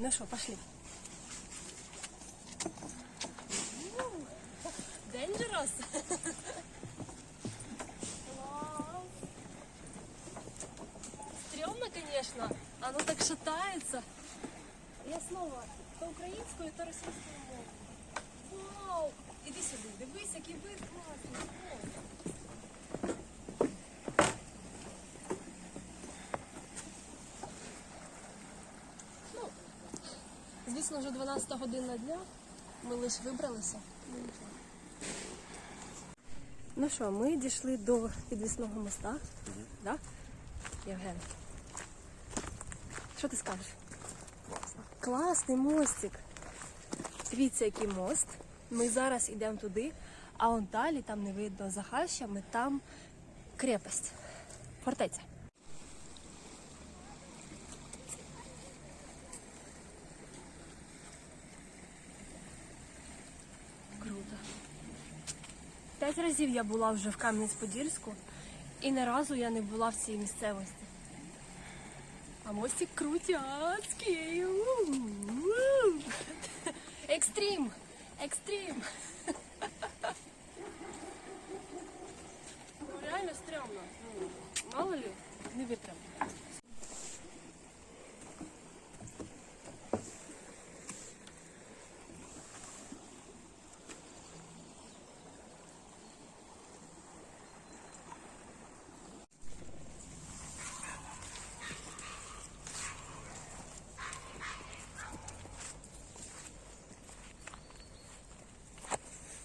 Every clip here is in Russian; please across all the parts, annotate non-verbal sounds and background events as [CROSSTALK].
Ну что, пошли. Dangerous. Стремно, конечно. Оно так шатается. Я снова то українською, то російською мовою. Вау! Іди сюди, дивись, який вид класний. Звісно, вже 12 година дня. Ми лише вибралися. Ну. Що, ми дійшли до підвісного моста. Да? Євген. Що ти скажеш? Класно. Класний мостик. Дивіться, який мост. Ми зараз йдемо туди, а он далі, там не видно за хащами, там крепость. Фортеця. П'ять разів я була вже в Кам'янець-Подільську, і не разу я не була в цій місцевості. А мостик крутяцький. Екстрім! Екстрім!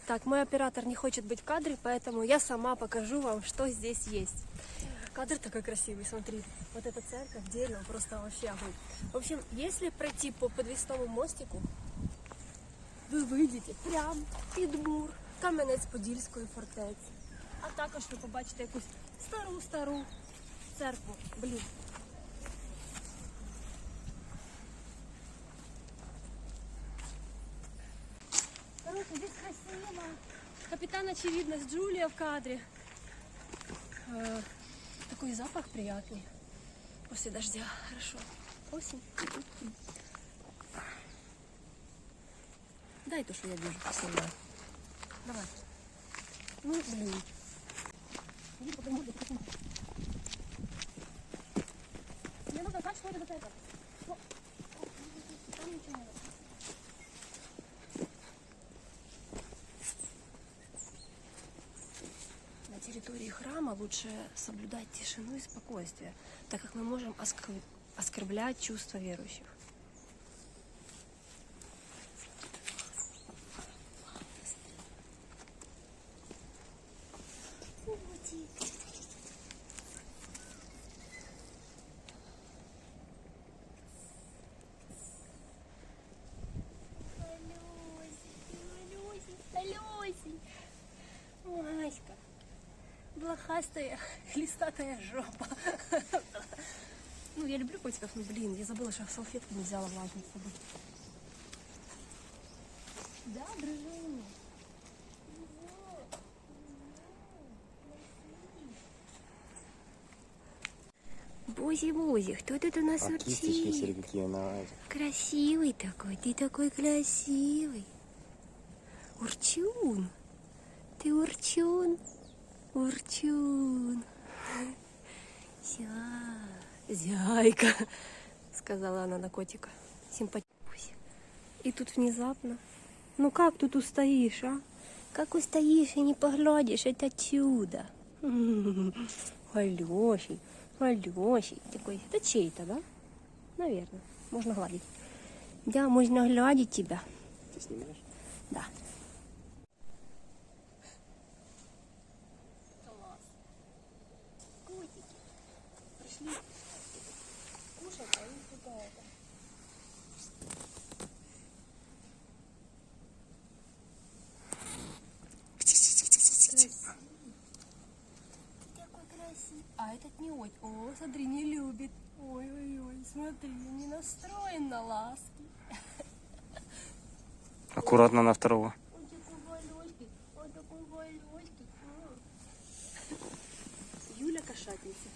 Так, мой оператор не хочет быть в кадре, поэтому я сама покажу вам, что здесь есть. Кадр такой красивый, смотри. Вот эта церковь, дерево, просто вообще огонь. В общем, если пройти по подвесному мостику, ви вийдете прямо під мур Кам'янець-Подільської фортеці. А також ви побачите якусь стару-стару церкву. Блін. Короче, здесь красиво. Капитан очевидность Джулия в кадре. Э, такой запах приятный. После дождя. Хорошо. Осень. Дай то, что я вижу, поснимаю. Давай. Ну, блин. Иди по дому, иди по дому. Мне нужно знать, что это вот это. Что? Там ничего. На храма лучше соблюдать тишину и спокойствие, так как мы можем оск- оскорблять чувства верующих. Блохастая, хлестатая [LAUGHS] жопа. Ну, я люблю котиков, но, блин, я забыла, что салфетку не взяла влажную с собой. Да, дружина. Бузи-бузи, кто тут у нас А урчит? Красивый такой, ты такой красивый. Урчун. Ты урчун. Урчун. Зя... Зяйка, сказала она на котика. Симпатичный. И тут внезапно. Ну как тут устоишь, а? Как устоишь и не поглядишь, это чудо. Алёшей, Алёшей. Такой, это чей-то, да? Наверное. Можно гладить. Да, можно гладить тебя. Ты снимаешь? Да. Пришли кушать, а им туда это. Такой красивый. А этот не очень. О, смотри, не любит. Ой-ой-ой, смотри, не настроен на ласки. Аккуратно на второго. Он такой волоський, он такой волоський. Юля кошатница.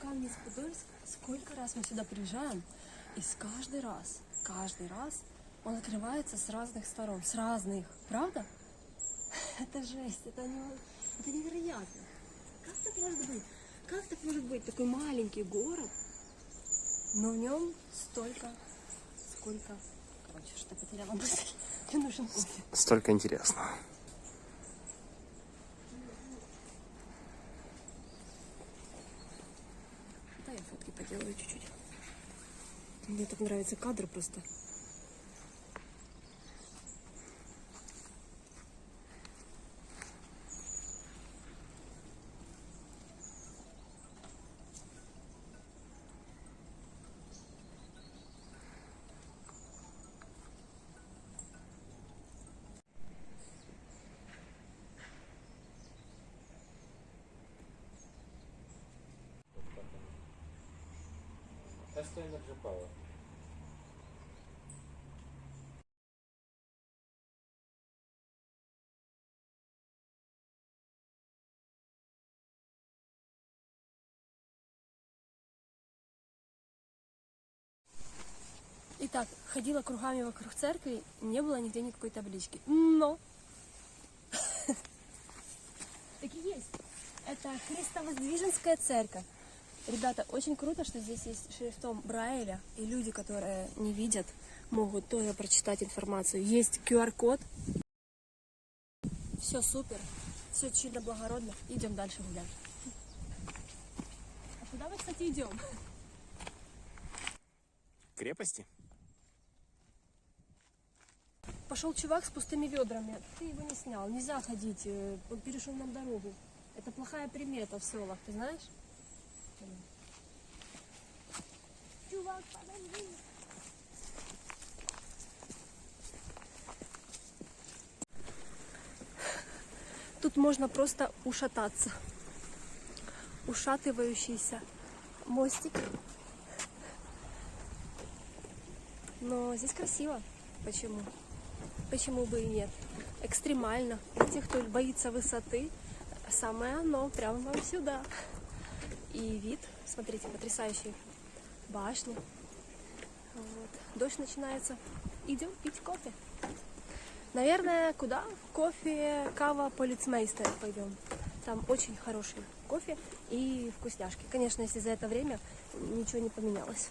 Каменец-Подольск, сколько раз мы сюда приезжаем, и с каждый раз, каждый раз он открывается с разных сторон, с разных, правда? [LAUGHS] Это жесть, это, не- это невероятно. Как так может быть? Как так может быть такой маленький город, но в нем столько, сколько... Короче, что потеряла мысль. Мне нужен кофе. Столько интересного. Да, я фотки поделаю чуть-чуть. Мне так нравится кадр просто. Итак, ходила кругами вокруг церкви, не было нигде никакой таблички. Но [LAUGHS] таки есть. Это Христовоздвиженская церковь. Ребята, очень круто, что здесь есть шрифтом Брайля, и люди, которые не видят, могут тоже прочитать информацию. Есть QR-код. Все супер, все чинно благородно. Идем дальше гулять. А куда мы, кстати, идем? Крепости? Пошел чувак с пустыми ведрами. Ты его не снял. Нельзя ходить. э, Он перешел нам дорогу. Это плохая примета в селах, ты знаешь? Чувак, подожди. Тут можно просто ушататься. Ушатывающийся мостик. Но здесь красиво. Почему? Почему бы и нет? Экстремально. Для тех, кто боится высоты, самое оно, прямо вам сюда. И вид, смотрите, потрясающий. Башни. Вот. Дождь начинается. Идем пить кофе. Наверное, куда? Кофе, кава, полицмейстер пойдем. Там очень хороший кофе и вкусняшки. Конечно, если за это время ничего не поменялось.